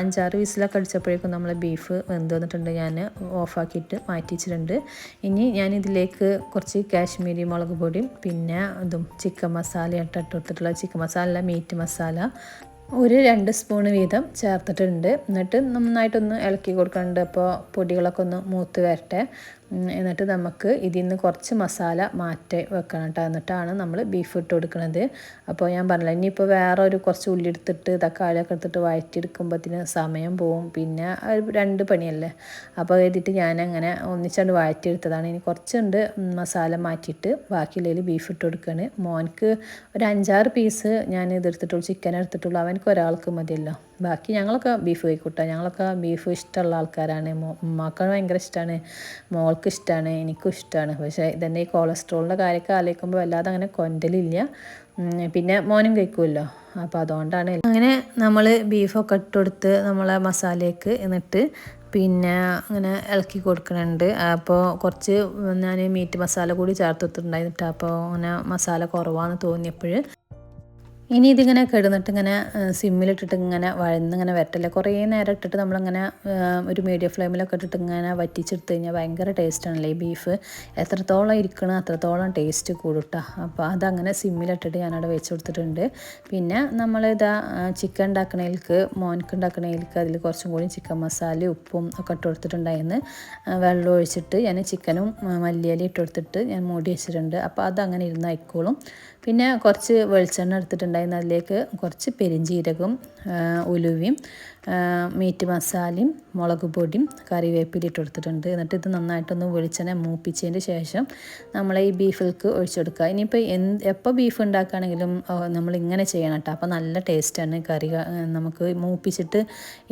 അഞ്ചാറ് വിസിലൊക്കെ അടിച്ചപ്പോഴേക്കും നമ്മൾ ബീഫ് വെന്ത് വന്നിട്ടുണ്ട്. ഞാൻ ഓഫാക്കിയിട്ട് മാറ്റിച്ചിട്ടുണ്ട് ഇനി ഞാൻ ഇതിലേക്ക് കുറച്ച് കാശ്മീരി മുളക് പൊടിയും പിന്നെ ഇതും ചിക്കൻ മസാല ഇട്ട് കൊടുത്തിട്ടുള്ള ചിക്കൻ മസാല മീറ്റ് മസാല ഒരു രണ്ട് സ്പൂൺ വീതം ചേർത്തിട്ടുണ്ട്. എന്നിട്ട് നന്നായിട്ടൊന്ന് ഇളക്കി കൊടുക്കുന്നുണ്ട് അപ്പോൾ പൊടികളൊക്കെ ഒന്ന് മൂത്ത് വരട്ടെ. എന്നിട്ട് നമുക്ക് ഇതിൽ നിന്ന് കുറച്ച് മസാല മാറ്റി വെക്കണം കേട്ടോ എന്നിട്ടാണ് നമ്മൾ ബീഫ് ഇട്ട് കൊടുക്കുന്നത് അപ്പോൾ ഞാൻ പറഞ്ഞില്ല ഇനിയിപ്പോൾ വേറെ ഒരു കുറച്ച് ഉള്ളി എടുത്തിട്ട് തക്കാളിയൊക്കെ എടുത്തിട്ട് വഴറ്റിയെടുക്കുമ്പോഴത്തിന് സമയം പോവും. പിന്നെ രണ്ട് പണിയല്ലേ? അപ്പോൾ എഴുതിയിട്ട് ഞാനങ്ങനെ ഒന്നിച്ചാണ്ട് വഴറ്റിയെടുത്തതാണ്. ഇനി കുറച്ചുണ്ട് മസാല മാറ്റിയിട്ട് ബാക്കിയുള്ളതിൽ ബീഫ് ഇട്ട് കൊടുക്കുകയാണ് മോൻക്ക് ഒരു അഞ്ചാറ് പീസ് ഞാൻ ഇതെടുത്തിട്ടുള്ളൂ ചിക്കൻ എടുത്തിട്ടുള്ളൂ. അവനക്ക് ഒരാൾക്ക് മതിയല്ലോ. ബാക്കി ഞങ്ങളൊക്കെ ബീഫ് കഴിക്കൂട്ടോ. ഞങ്ങളൊക്കെ ബീഫ് ഇഷ്ടമുള്ള ആൾക്കാരാണ്. മോ ഉമ്മാക്കൾ ഭയങ്കര ഇഷ്ടമാണ് മോൾക്ക് ഇഷ്ടമാണ് എനിക്കും ഇഷ്ടമാണ് പക്ഷേ ഇതന്നെ ഈ കൊളസ്ട്രോളിന്റെ കാര്യമൊക്കെ ആലോചിക്കുമ്പോൾ വല്ലാതെ അങ്ങനെ കൊണ്ടലില്ല. പിന്നെ മോനും കഴിക്കുമല്ലോ. അപ്പോൾ അതുകൊണ്ടാണ് അങ്ങനെ നമ്മൾ ബീഫൊക്കെ ഇട്ട് കൊടുത്ത് നമ്മളെ മസാലയ്ക്ക് എന്നിട്ട് പിന്നെ അങ്ങനെ ഇളക്കി കൊടുക്കുന്നുണ്ട്. അപ്പോൾ കുറച്ച് ഞാൻ മീറ്റ് മസാല കൂടി ചേർത്ത് കൊടുത്തിട്ടുണ്ടായിരുന്നു. അപ്പോൾ അങ്ങനെ മസാല കുറവാണെന്ന് തോന്നിയപ്പോൾ ഇനി ഇതിങ്ങനെ കിടന്നിട്ട് ഇങ്ങനെ സിമ്മിലിട്ടിട്ട് ഇങ്ങനെ വഴന്ന് ഇങ്ങനെ വരട്ടില്ല? കുറേ നേരം ഇട്ടിട്ട് നമ്മളിങ്ങനെ ഒരു മീഡിയം ഫ്ലെയിമിലൊക്കെ ഇട്ടിട്ട് ഇങ്ങനെ വറ്റിച്ചെടുത്ത് കഴിഞ്ഞാൽ ഭയങ്കര ടേസ്റ്റാണല്ലേ ഈ ബീഫ്? എത്രത്തോളം ഇരിക്കണം അത്രത്തോളം ടേസ്റ്റ് കൂടുട്ടാ. അപ്പോൾ അതങ്ങനെ സിമ്മിലിട്ടിട്ട് ഞാനവിടെ വെച്ച് കൊടുത്തിട്ടുണ്ട്. പിന്നെ നമ്മൾ ഇതാ ചിക്കൻ ഉണ്ടാക്കണേൽക്ക് മോൻക്ക് ഉണ്ടാക്കണേൽക്ക് അതിൽ കുറച്ചും കൂടി ചിക്കൻ മസാല ഉപ്പും ഒക്കെ ഇട്ട് കൊടുത്തിട്ടുണ്ടായിരുന്നു വെള്ളം ഒഴിച്ചിട്ട് ഞാൻ ചിക്കനും മല്ലിയലി മല്ലിയില ഇട്ട് കൊടുത്തിട്ട് ഞാൻ മൂടി വെച്ചിട്ടുണ്ട്. അപ്പോൾ അതങ്ങനെ ഇരുന്ന് ആയിക്കോളും പിന്നെ കുറച്ച് വെളിച്ചെണ്ണ എടുത്തിട്ടുണ്ടായിരുന്നു അതിലേക്ക് കുറച്ച് പെരിഞ്ചീരകം ഉലുവയും മീറ്റ് മസാലയും മുളക് പൊടിയും കറിവേപ്പില ഇട്ട് കൊടുത്തിട്ടുണ്ട്. എന്നിട്ട് ഇത് നന്നായിട്ടൊന്ന് വെളിച്ചെണ്ണ മൂപ്പിച്ചതിന് ശേഷം നമ്മൾ ഈ ബീഫിലേക്ക് ഒഴിച്ചെടുക്കുക. ഇനിയിപ്പോൾ എന്ത് എപ്പോൾ ബീഫ് ഉണ്ടാക്കുകയാണെങ്കിലും നമ്മൾ ഇങ്ങനെ ചെയ്യണം കേട്ടോ. അപ്പോൾ നല്ല ടേസ്റ്റാണ് കറി നമുക്ക് മൂപ്പിച്ചിട്ട്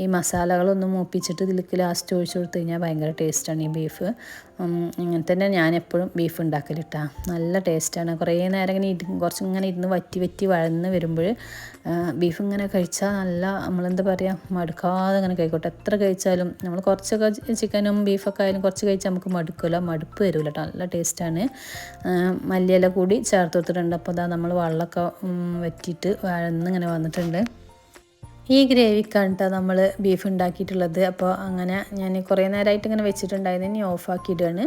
ഈ മസാലകളൊന്നും മൂപ്പിച്ചിട്ട് ഇതിലേക്ക് ലാസ്റ്റ് ഒഴിച്ചു കൊടുത്തു കഴിഞ്ഞാൽ ഭയങ്കര ടേസ്റ്റാണ് ഈ ബീഫ്. ഇങ്ങനെ തന്നെ ഞാൻ എപ്പോഴും ബീഫ് ഉണ്ടാക്കലിട്ടാ നല്ല ടേസ്റ്റാണ് കുറേ നേരം ഇങ്ങനെ ഇരി കുറച്ച് ഇങ്ങനെ ഇരുന്ന് വറ്റി വറ്റി വഴന്ന് വരുമ്പോൾ ബീഫ് ഇങ്ങനെ കഴിച്ചാൽ നല്ല നമ്മളെന്താ പറയുക മടുക്കാതെ ഇങ്ങനെ കഴിക്കോട്ടെ. എത്ര കഴിച്ചാലും നമ്മൾ കുറച്ചൊക്കെ ചിക്കനും ബീഫൊക്കെ ആയാലും കുറച്ച് കഴിച്ചാൽ നമുക്ക് മടുക്കില്ല. മടുപ്പ് വരില്ല കേട്ടോ. നല്ല ടേസ്റ്റാണ്. മല്ലിയില കൂടി ചേർത്ത് കൊടുത്തിട്ടുണ്ട്. അപ്പോൾ അതാ നമ്മൾ വെള്ളമൊക്കെ വറ്റിയിട്ട് വഴന്നിങ്ങനെ വന്നിട്ടുണ്ട്. ഈ ഗ്രേവിക്കാണ് കേട്ടോ നമ്മൾ ബീഫ് ഉണ്ടാക്കിയിട്ടുള്ളത് അപ്പോൾ അങ്ങനെ ഞാൻ കുറേ നേരമായിട്ട് ഇങ്ങനെ വെച്ചിട്ടുണ്ടായിരുന്നു. ഇനി ഓഫാക്കിയിടുകയാണ്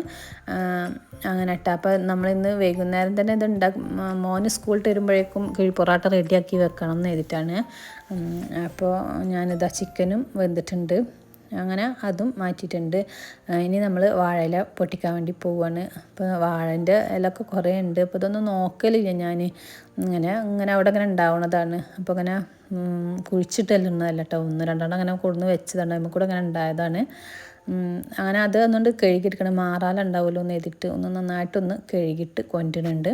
അങ്ങനെ കേട്ടോ അപ്പോൾ നമ്മളിന്ന് വൈകുന്നേരം തന്നെ ഇത് ഉണ്ടാക്കും മോന് സ്കൂളിൽ വരുമ്പോഴേക്കും കിഴി പൊറോട്ട റെഡിയാക്കി വെക്കണം എന്ന് എഴുതിയിട്ടാണ്. അപ്പോൾ ഞാനിതാ ചിക്കനും വെന്തിട്ടുണ്ട്. അങ്ങനെ അതും മാറ്റിയിട്ടുണ്ട്. ഇനി നമ്മൾ വാഴയില പൊട്ടിക്കാൻ വേണ്ടി പോവാണ്. അപ്പോൾ വാഴന്റെ ഇലയൊക്കെ കുറേ ഉണ്ട്. അപ്പോൾ ഇതൊന്നും നോക്കലില്ല ഞാൻ ഇങ്ങനെ ഇങ്ങനെ അവിടെ ഇങ്ങനെ ഉണ്ടാവുന്നതാണ് അപ്പോൾ ഇങ്ങനെ കുഴിച്ചിട്ടല്ലുന്നതല്ല കേട്ടോ ഒന്ന് രണ്ടെണ്ണം അങ്ങനെ കൊടുന്ന് വെച്ചതാണ്. നമുക്ക് കൂടെ അങ്ങനെ ഉണ്ടായതാണ്. അങ്ങനെ അത് ഒന്നുകൊണ്ട് കഴുകിയെടുക്കണം. മാറാലുണ്ടാവുമല്ലോ ഒന്ന് എഴുതിയിട്ട് ഒന്ന് നന്നായിട്ടൊന്ന് കഴുകിയിട്ട് കൊണ്ടുവരുന്നുണ്ട്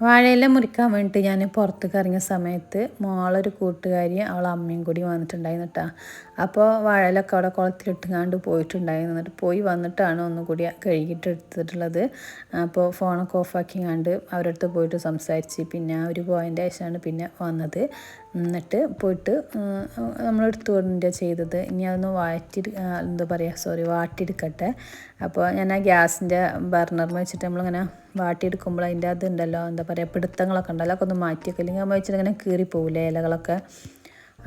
വാഴയില മുറിക്കാൻ വേണ്ടിയിട്ട് ഞാൻ പുറത്തേക്ക് ഇറങ്ങിയ സമയത്ത് മോളൊരു കൂട്ടുകാരി അവളെ അമ്മയും കൂടി വന്നിട്ടുണ്ടായിരുന്നു കേട്ടോ അപ്പോൾ വാഴയിലൊക്കെ അവിടെ കുളത്തിലിട്ടുങ്ങാണ്ട് പോയിട്ടുണ്ടായിരുന്നു. എന്നിട്ട് പോയി വന്നിട്ടാണ് ഒന്നുകൂടി കഴുകിയിട്ട് എടുത്തിട്ടുള്ളത്. അപ്പോൾ ഫോണൊക്കെ ഓഫാക്കിങ്ങാണ്ട് അവരടുത്ത് പോയിട്ട് സംസാരിച്ച്. പിന്നെ അവർ പോയതിന്റെ ശേഷമാണ് പിന്നെ വന്നത്. എന്നിട്ട് പോയിട്ട് നമ്മൾ എടുത്തുകൊണ്ട് ചെയ്തത്. ഇനി അതൊന്ന് വാറ്റി എന്താ പറയുക സോറി വാട്ടിയെടുക്കട്ടെ. അപ്പോൾ ഞാൻ ആ ഗ്യാസിന്റെ ബർണറിൽ വെച്ചിട്ട് നമ്മളിങ്ങനെ വാട്ടിയെടുക്കുമ്പോൾ അതിന്റെ അതുണ്ടല്ലോ എന്താ പറയുക പിടുത്തങ്ങളൊക്കെ ഉണ്ടല്ലോ അതൊക്കെ ഒന്ന് മാറ്റിയൊക്കെ അല്ലെങ്കിൽ നമ്മൾ വെച്ചിട്ട് ഇങ്ങനെ കീറിപ്പോവില്ലേ ഇലകളൊക്കെ.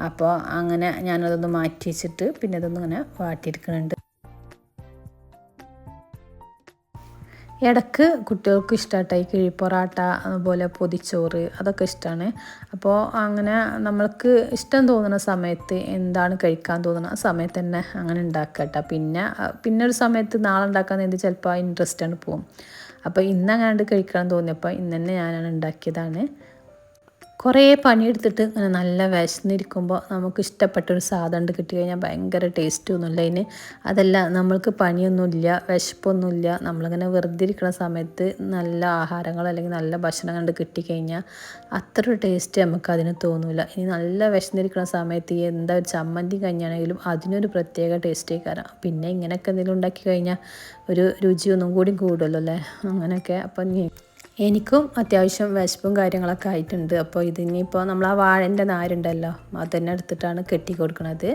അപ്പോൾ അങ്ങനെ ഞാനതൊന്ന് മാറ്റി വെച്ചിട്ട് പിന്നെ അതൊന്നും ഇങ്ങനെ വാട്ടിയെടുക്കുന്നുണ്ട്. ഇടയ്ക്ക് കുട്ടികൾക്ക് ഇഷ്ടമായിട്ടായി കിഴിപ്പൊറാട്ട അതുപോലെ പൊതിച്ചോറ് അതൊക്കെ ഇഷ്ടമാണ് അപ്പോൾ അങ്ങനെ നമ്മൾക്ക് ഇഷ്ടം തോന്നുന്ന സമയത്ത് എന്താണ് കഴിക്കാൻ തോന്നുന്ന ആ സമയത്ത് തന്നെ അങ്ങനെ ഉണ്ടാക്കട്ടെ. പിന്നെ പിന്നെ ഒരു സമയത്ത് നാളെ ഉണ്ടാക്കാൻ എന്ത് ചിലപ്പോൾ ഇൻട്രസ്റ്റ് ആണ് പോകും അപ്പോൾ ഇന്ന് അങ്ങനെ കഴിക്കാൻ തോന്നിയപ്പോൾ ഇന്ന് തന്നെ ഞാനാണ് ഉണ്ടാക്കിയതാണ്. കുറേ പണിയെടുത്തിട്ട് അങ്ങനെ നല്ല വിശന്നിരിക്കുമ്പോൾ നമുക്ക് ഇഷ്ടപ്പെട്ടൊരു സാധനം കിട്ടി കഴിഞ്ഞാൽ ഭയങ്കര ടേസ്റ്റ് ഒന്നുമില്ല. അതിന് അതല്ല നമ്മൾക്ക് പണിയൊന്നുമില്ല വിശപ്പൊന്നുമില്ല. നമ്മളിങ്ങനെ വെറുതെ ഇരിക്കുന്ന സമയത്ത് നല്ല ആഹാരങ്ങൾ അല്ലെങ്കിൽ നല്ല ഭക്ഷണം കണ്ട് കിട്ടിക്കഴിഞ്ഞാൽ അത്ര ടേസ്റ്റ് നമുക്ക് അതിന് തോന്നില്ല ഇനി നല്ല വിശന്നിരിക്കുന്ന സമയത്ത് എന്താ ഒരു ചമ്മന്തി കഞ്ഞാണെങ്കിലും അതിനൊരു പ്രത്യേക ടേസ്റ്റേ കാരണം പിന്നെ ഇങ്ങനെയൊക്കെ എന്തെങ്കിലും ഉണ്ടാക്കി കഴിഞ്ഞാൽ ഒരു രുചി ഒന്നും കൂടി കൂടുമല്ലോ അല്ലേ? അങ്ങനെയൊക്കെ. അപ്പം എനിക്കും അത്യാവശ്യം വിശപ്പും കാര്യങ്ങളൊക്കെ ആയിട്ടുണ്ട്. അപ്പോൾ ഇതിനിപ്പോൾ നമ്മൾ ആ വാഴന്റെ നാരുണ്ടല്ലോ അത് തന്നെ എടുത്തിട്ടാണ് കെട്ടി കൊടുക്കുന്നത്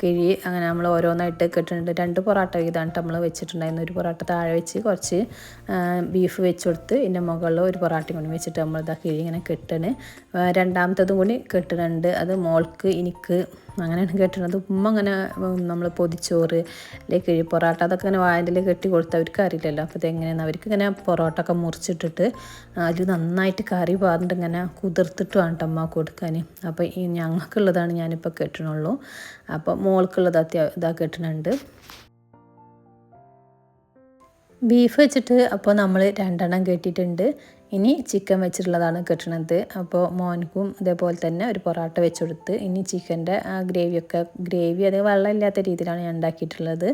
കിഴി അങ്ങനെ നമ്മൾ ഓരോന്നായിട്ട് കെട്ടിട്ടുണ്ട് രണ്ട് പൊറോട്ട വീതമാണ് നമ്മൾ വെച്ചിട്ടുണ്ടായിരുന്നു ഒരു പൊറോട്ട താഴെ വെച്ച് കുറച്ച് ബീഫ് വെച്ച് കൊടുത്ത് ഇതിന്റെ മുകളിൽ ഒരു പൊറോട്ടയും കൂടി വെച്ചിട്ട് നമ്മൾ ഇതാ കിഴി ഇങ്ങനെ കെട്ടണ്. രണ്ടാമത്തതും കൂടി കെട്ടുന്നുണ്ട് അത് മോൾക്ക് എനിക്ക് അങ്ങനെയാണ് കേട്ടിരുന്നത്. ഉമ്മ അങ്ങനെ നമ്മൾ പൊതിച്ചോറ് അല്ലെങ്കിൽ കിഴി പൊറോട്ട അതൊക്കെ ഇങ്ങനെ വായന്റെ കെട്ടി കൊടുത്ത് അവർക്ക് അറിയില്ലല്ലോ. അപ്പോൾ ഇതെങ്ങനെയാണ് അവർക്ക് ഇങ്ങനെ പൊറോട്ട ഒക്കെ മുറിച്ചിട്ടിട്ട് അതിൽ നന്നായിട്ട് കറി പാർന്നിട്ട് ഇങ്ങനെ കുതിർത്തിട്ട് വേണ്ട അമ്മ കൊടുക്കാൻ അപ്പോൾ ഈ ഞങ്ങൾക്കുള്ളതാണ് ഞാനിപ്പോൾ കെട്ടണുള്ളൂ. അപ്പോൾ മോൾക്കുള്ളത് അത്യാ ഇതാ കെട്ടണുണ്ട്. ബീഫ് വെച്ചിട്ട് അപ്പോൾ നമ്മൾ രണ്ടെണ്ണം കെട്ടിയിട്ടുണ്ട്. ഇനി ചിക്കൻ വെച്ചിട്ടുള്ളതാണ് കെട്ടണത്. അപ്പോൾ മോനക്കും അതേപോലെ തന്നെ ഒരു പൊറോട്ട വെച്ച് കൊടുത്ത് ഇനി ചിക്കന്റെ ആ ഗ്രേവിയൊക്കെ ഗ്രേവി അത് വെള്ളമില്ലാത്ത രീതിയിലാണ് ഞാൻ ഉണ്ടാക്കിയിട്ടുള്ളത്.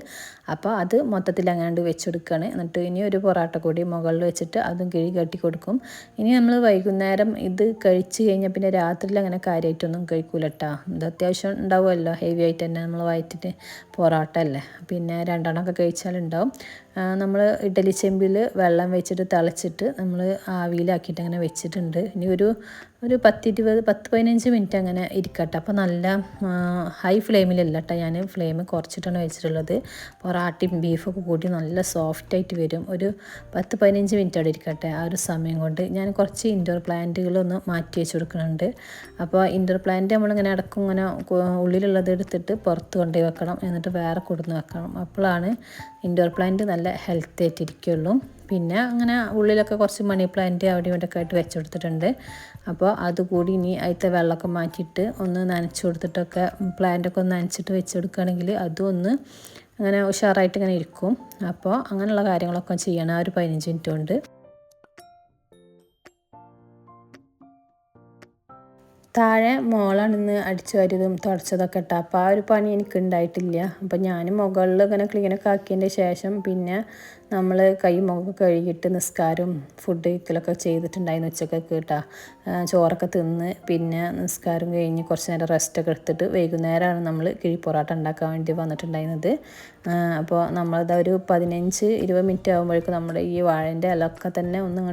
അപ്പോൾ അത് മൊത്തത്തിൽ അങ്ങാണ്ട് വെച്ച് കൊടുക്കുകയാണ് എന്നിട്ട് ഇനി ഒരു പൊറോട്ട കൂടി മുകളിൽ വെച്ചിട്ട് അതും കിഴി കെട്ടി കൊടുക്കും. ഇനി നമ്മൾ വൈകുന്നേരം ഇത് കഴിച്ച് കഴിഞ്ഞാൽ പിന്നെ രാത്രിയിൽ അങ്ങനെ കാര്യമായിട്ടൊന്നും കഴിക്കൂല കേട്ടോ ഇത് അത്യാവശ്യം ഉണ്ടാവുമല്ലോ. ഹെവി ആയിട്ട് തന്നെ നമ്മൾ വയറ്റിട്ട് പൊറോട്ട അല്ലേ? പിന്നെ രണ്ടെണ്ണമൊക്കെ കഴിച്ചാലുണ്ടാവും. നമ്മൾ ഇഡലി ചെമ്പിൽ വെള്ളം വെച്ചിട്ട് തിളച്ചിട്ട് നമ്മൾ ആവിയിലാക്കിയിട്ട് അങ്ങനെ വെച്ചിട്ടുണ്ട്. ഇനി ഒരു ഒരു പത്തിരുപത് പത്ത് പതിനഞ്ച് മിനിറ്റ് അങ്ങനെ ഇരിക്കട്ടെ. അപ്പോൾ നല്ല ഹൈ ഫ്ലെയിമിലല്ല കേട്ടോ ഞാൻ ഫ്ലെയിം കുറച്ചിട്ടാണ് വെച്ചിട്ടുള്ളത് പൊറാട്ടയും ബീഫൊക്കെ കൂട്ടി നല്ല സോഫ്റ്റായിട്ട് വരും. ഒരു പത്ത് പതിനഞ്ച് മിനിറ്റ് അവിടെ ഇരിക്കട്ടെ ആ ഒരു സമയം കൊണ്ട്. ഞാൻ കുറച്ച് ഇൻഡോർ പ്ലാന്റുകളൊന്ന് മാറ്റി വെച്ച് കൊടുക്കുന്നുണ്ട്. അപ്പോൾ ഇൻഡോർ പ്ലാന്റ് നമ്മളിങ്ങനെ അടക്കം ഇങ്ങനെ ഉള്ളിലുള്ളത് എടുത്തിട്ട് പുറത്ത് കൊണ്ടുപോയി വെക്കണം. എന്നിട്ട് വേറെ കൊടുന്ന് വെക്കണം. അപ്പോഴാണ് ഇൻഡോർ പ്ലാന്റ് നല്ല ഹെൽത്തി ആയിട്ടിരിക്കുള്ളൂ പിന്നെ അങ്ങനെ ഉള്ളിലൊക്കെ കുറച്ച് മണി പ്ലാന്റ് അവിടെ ഇവിടെയൊക്കെ ആയിട്ട് വെച്ച് കൊടുത്തിട്ടുണ്ട്. അപ്പോൾ അതുകൂടി ഇനി അതിലത്തെ വെള്ളമൊക്കെ മാറ്റിയിട്ട് ഒന്ന് നനച്ചു കൊടുത്തിട്ടൊക്കെ പ്ലാന്റൊക്കെ ഒന്ന് നനച്ചിട്ട് വെച്ച് കൊടുക്കുകയാണെങ്കിൽ അതും ഒന്ന് അങ്ങനെ ഉഷാറായിട്ട് ഇങ്ങനെ ഇരിക്കും. അപ്പോൾ അങ്ങനെയുള്ള കാര്യങ്ങളൊക്കെ ചെയ്യണം ആ ഒരു പതിനഞ്ച് മിനിറ്റ് കൊണ്ട്. താഴെ മോളാണിന്ന് അടിച്ചു വാരിയതും തുടച്ചതൊക്കെ ഇട്ട അപ്പോൾ ആ ഒരു പണി എനിക്ക് ഉണ്ടായിട്ടില്ല. അപ്പോൾ ഞാൻ മുകളിൽ ഇങ്ങനെ ക്ലീനൊക്കെ ആക്കിയതിന്റെ ശേഷം പിന്നെ നമ്മൾ കൈ മുഖം കഴുകിയിട്ട് നിസ്കാരവും ഫുഡ് കഴിക്കലൊക്കെ ചെയ്തിട്ടുണ്ടായിരുന്നു ഉച്ചക്കൊക്കെ കേട്ടാ ചോറൊക്കെ തിന്ന് പിന്നെ നിസ്കാരം കഴിഞ്ഞ് കുറച്ച് നേരം റെസ്റ്റൊക്കെ എടുത്തിട്ട് വൈകുന്നേരമാണ് നമ്മൾ കിഴി പൊറോട്ട ഉണ്ടാക്കാൻ വേണ്ടി വന്നിട്ടുണ്ടായിരുന്നത്. അപ്പോൾ നമ്മളത് ഒരു പതിനഞ്ച് ഇരുപത് മിനിറ്റ് ആകുമ്പോഴേക്കും നമ്മുടെ ഈ വാഴന്റെ ഇലൊക്കെ തന്നെ ഒന്നും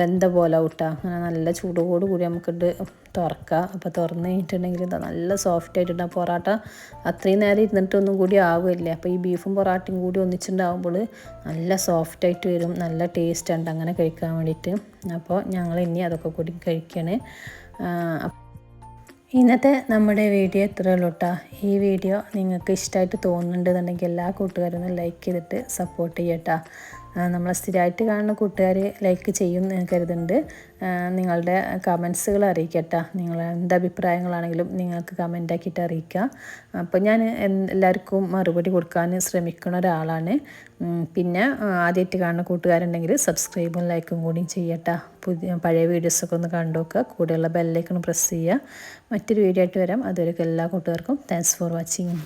വെന്ത പോലെ ഊട്ടാ അങ്ങനെ നല്ല ചൂടോട് കൂടി നമുക്കിട്ട് തുറക്കുക അപ്പോൾ തുറന്ന് കഴിഞ്ഞിട്ടുണ്ടെങ്കിൽ നല്ല സോഫ്റ്റ് ആയിട്ടുണ്ട് പൊറോട്ട. അത്രയും നേരം ഇരുന്നിട്ടൊന്നും കൂടി ആവില്ല അപ്പോൾ ഈ ബീഫും പൊറോട്ടയും കൂടി ഒന്നിച്ചുണ്ടാകുമ്പോൾ നല്ല സോഫ്റ്റ് ആയിട്ട് വരും നല്ല ടേസ്റ്റ് ഉണ്ട് അങ്ങനെ കഴിക്കാൻ വേണ്ടിയിട്ട്. അപ്പോൾ ഞങ്ങൾ ഇനി അതൊക്കെ കൂടി കഴിക്കണേ. ഇന്നത്തെ നമ്മുടെ വീഡിയോ ഇത്രയേ ഉള്ളൂ കേട്ടോ ഈ വീഡിയോ നിങ്ങൾക്ക് ഇഷ്ടമായിട്ട് തോന്നുന്നുണ്ടെന്നുണ്ടെങ്കിൽ എല്ലാ കൂട്ടുകാരും ലൈക്ക് ചെയ്തിട്ട് സപ്പോർട്ട് ചെയ്യട്ടോ. നമ്മളെ സ്ഥിരമായിട്ട് കാണുന്ന കൂട്ടുകാർ ലൈക്ക് ചെയ്യും കരുതുന്നുണ്ട്. നിങ്ങളുടെ കമൻസുകൾ അറിയിക്കട്ടെ. നിങ്ങൾ എന്ത് അഭിപ്രായങ്ങളാണെങ്കിലും നിങ്ങൾക്ക് കമന്റ് ആക്കിയിട്ട് അറിയിക്കുക. അപ്പോൾ ഞാൻ എല്ലാവർക്കും മറുപടി കൊടുക്കാൻ ശ്രമിക്കുന്ന ഒരാളാണ്. പിന്നെ ആദ്യമായിട്ട് കാണുന്ന കൂട്ടുകാരുണ്ടെങ്കിൽ സബ്സ്ക്രൈബും ലൈക്കും കൂടി ചെയ്യട്ടെ. പുതിയ പഴയ വീഡിയോസൊക്കെ ഒന്ന് കണ്ടു നോക്കുക. കൂടെയുള്ള ബെല്ലൈക്കൊന്ന് പ്രസ് ചെയ്യുക. മറ്റൊരു വീഡിയോ ആയിട്ട് വരാം. അതുവരെ എല്ലാ കൂട്ടുകാർക്കും താങ്ക്സ് ഫോർ വാച്ചിങ്